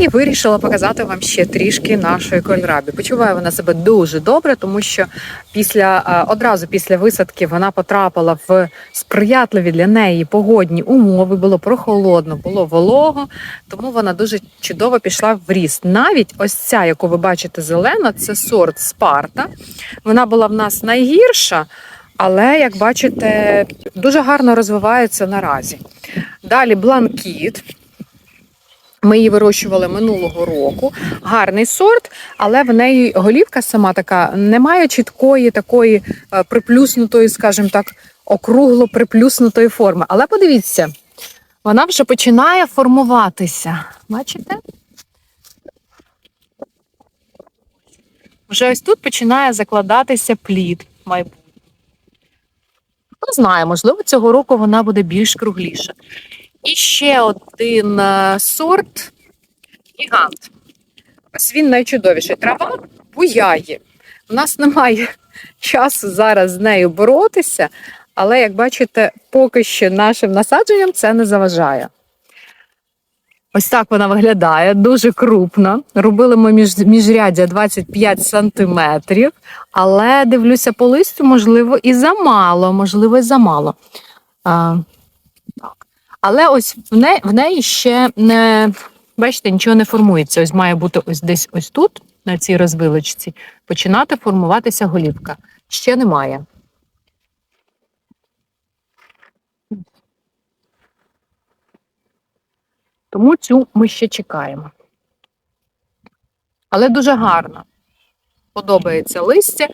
І вирішила показати вам ще трішки нашої кольрабі. Почуває вона себе дуже добре, тому що після е, одразу після висадки вона потрапила в сприятливі для неї погодні умови. Було прохолодно, було волого, тому вона дуже чудово пішла в ріст. Навіть ось ця, яку ви бачите, зелена, це сорт Спарта. Вона була в нас найгірша. Але, як бачите, дуже гарно розвивається наразі. Далі бланкіт. Ми її вирощували минулого року. Гарний сорт, але в неї голівка сама така немає чіткої такої е, приплюснутої, скажімо так, округло приплюснутої форми. Але подивіться, вона вже починає формуватися. Бачите? Вже ось тут починає закладатися плід майбутній. Хто знає, можливо, цього року вона буде більш кругліша. І ще один е, сорт гігант. Ось він найчудовіший. Трава буяє. У нас немає часу зараз з нею боротися, але, як бачите, поки що нашим насадженням це не заважає. Ось так вона виглядає, дуже крупна. Робили ми між, міжряддя 25 сантиметрів, але дивлюся по листю, можливо, і замало, можливо, і замало. Але ось в неї, в неї ще не бачите, нічого не формується. Ось має бути ось десь ось тут, на цій розвилочці, починати формуватися голівка. Ще немає. Тому цю ми ще чекаємо. Але дуже гарно. Подобається листя.